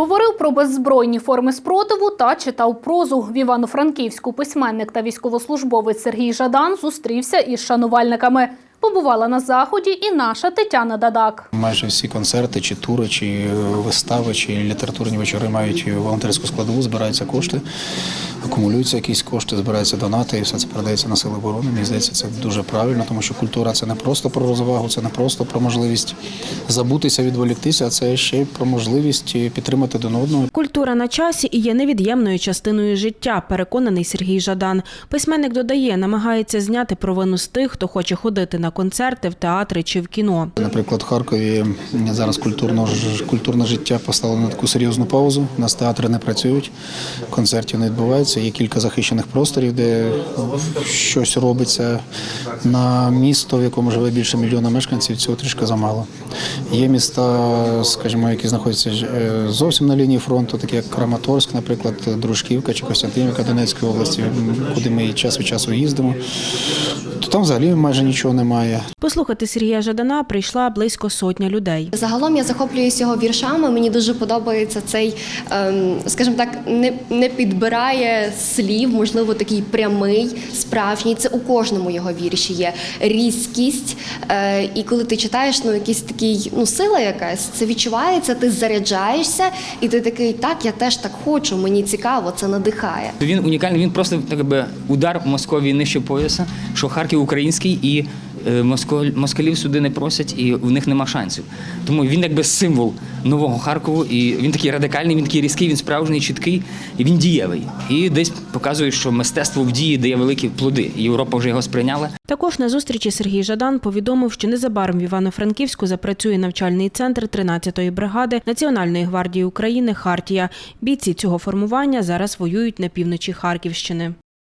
Говорив про беззбройні форми спротиву та читав прозу. В Івано-Франківську письменник та військовослужбовець Сергій Жадан зустрівся із шанувальниками. Побувала на заході і наша Тетяна Дадак. Майже всі концерти, чи тури, чи е, вистави, чи літературні вечори мають волонтерську складову, збираються кошти, акумулюються якісь кошти, збираються донати, і все це передається на сили оборони. Мені здається, це дуже правильно, тому що культура це не просто про розвагу, це не просто про можливість забутися, відволіктися, а це ще й про можливість підтримати один одного. Культура на часі і є невід'ємною частиною життя, переконаний Сергій Жадан. Письменник додає, намагається зняти провину з тих, хто хоче ходити на концерти, в театри чи в кіно. Наприклад, в Харкові зараз культурно, культурне життя поставлено на таку серйозну паузу. У нас театри не працюють, концертів не відбувається. Є кілька захищених просторів, де щось робиться на місто, в якому живе більше мільйона мешканців. Цього трішки замало. Є міста, скажімо, які знаходяться е, зовсім на лінії фронту, такі як Краматорськ, наприклад, Дружківка чи Костянтинівка Донецької області, куди ми час від часу їздимо. То там взагалі майже нічого немає. Послухати Сергія Жадана прийшла близько сотня людей. Загалом я захоплююсь його віршами. Мені дуже подобається цей, ем, скажімо так, не, не підбирає слів, можливо, такий прямий, справжній. Це у кожному його вірші є різкість. Е, і коли ти читаєш, ну якийсь такий, ну сила якась, це відчувається, ти заряджаєшся, і ти такий, так, я теж так хочу, мені цікаво, це надихає. Він унікальний. Він просто так би удар Московії нижче пояса, що Харків український і москалів сюди не просять, і в них нема шансів. Тому він якби символ нового Харкову, і він такий радикальний, він такий різкий, він справжній, чіткий, і він дієвий. І десь показує, що мистецтво в дії дає великі плоди. Європа вже його сприйняла. Також на зустрічі Сергій Жадан повідомив, що незабаром в Івано-Франківську запрацює навчальний центр 13-ї бригади Національної гвардії України Хартія. Бійці цього формування зараз воюють на півночі Харківщини.